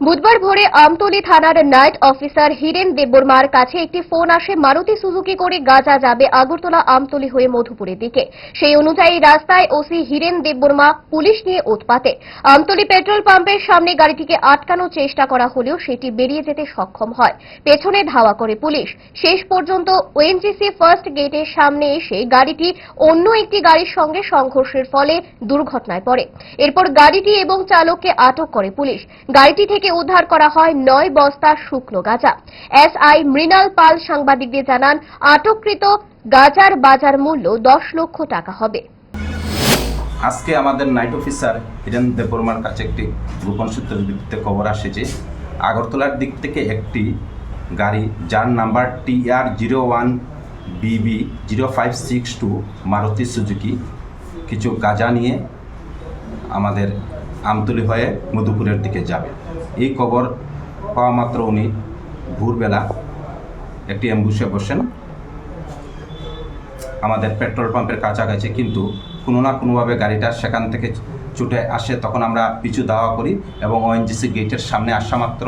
বুধবার ভোরে আমতলী থানার নাইট অফিসার হিরেন দেববর্মার কাছে একটি ফোন আসে, মারুতি সুজুকি করে গাজা যাবে আগরতলা আমতলী হয়ে মধুপুরের দিকে। সেই অনুযায়ী রাস্তায় ওসি হিরেন দেববর্মা পুলিশ নিয়ে উৎপাতে। আমতলী পেট্রোল পাম্পের সামনে গাড়িটিকে আটকানোর চেষ্টা করা হলেও সেটি বেরিয়ে যেতে সক্ষম হয়। পেছনে ধাওয়া করে পুলিশ। শেষ পর্যন্ত ওএনজিসি ফার্স্ট গেটের সামনে এসে গাড়িটি অন্য একটি গাড়ির সঙ্গে সংঘর্ষের ফলে দুর্ঘটনায় পড়ে। এরপর গাড়িটি এবং চালককে আটক করে পুলিশ। গাড়িটি থেকে উদ্ধার করা হয় নয় বস্তা শুকনো গাঁজা। এসআই মৃণাল পাল সাংবাদিকদের জানান, আটককৃত গাজার বাজার মূল্য দশ লক্ষ টাকা হবে। আজকে আমাদের নাইট অফিসার হিরেন দেববর্মার কাছে একটি গোপন সূত্রের ভিত্তিতে খবর আসে যে, আগরতলার দিক থেকে একটি গাড়ি যার number TR zero one BB zero five six two Maruti Suzuki কিছু গাজা নিয়ে আমাদের আমতলি হয়ে মধুপুরের দিকে যাবে। এই খবর পাওয়া মাত্র উনি ভোরবেলা একটি অ্যাম্বুসে বসেন। আমাদের পেট্রোল পাম্পের কাছাকাছি কিন্তু কোনো না কোনোভাবে গাড়িটা সেখান থেকে ছুটে আসে, তখন আমরা পিছু দাওয়া করি এবং ওএনজিসি গেটের সামনে আসা মাত্র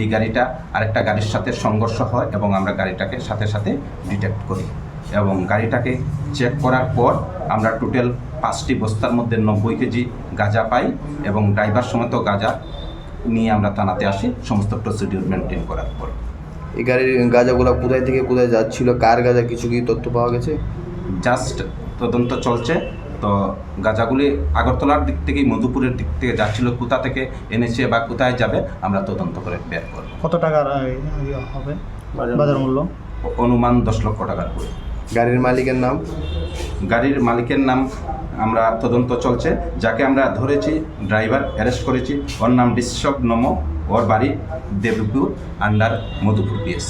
এই গাড়িটা আরেকটা গাড়ির সাথে সংঘর্ষ হয় এবং আমরা গাড়িটাকে সাথে সাথে ডিটেক্ট করি। এবং গাড়িটাকে চেক করার পর আমরা টোটাল পাঁচটি বস্তার মধ্যে নব্বই কেজি গাঁজা পাই এবং ড্রাইভার সমেত গাঁজা নিয়ে আমরা থানাতে আসি সমস্ত প্রসিডিউর মেনটেন করার পর। এই গাড়ির গাঁজাগুলো কোথায় থেকে কোথায় যাচ্ছিল কার গাঁজা কিছু কি তথ্য পাওয়া গেছে? জাস্ট তদন্ত চলছে। তো গাঁজাগুলি আগরতলার দিক থেকে মধুপুরের দিক থেকে যাচ্ছিল কোথা থেকে এনেছে বা কোথায় যাবে আমরা তদন্ত করে বের করব। কত টাকার হবে? বাজার মূল্য? অনুমান দশ লক্ষ টাকার করে গাড়ির মালিকের নাম? গাড়ির মালিকের নাম আমরা তদন্ত চলছে। যাকে আমরা ধরেছি, ড্রাইভার অ্যারেস্ট করেছি। ওর নাম বিশ্বব নমো। ওর বাড়ি দেবপুর আন্ডার মধুপুর পিএস।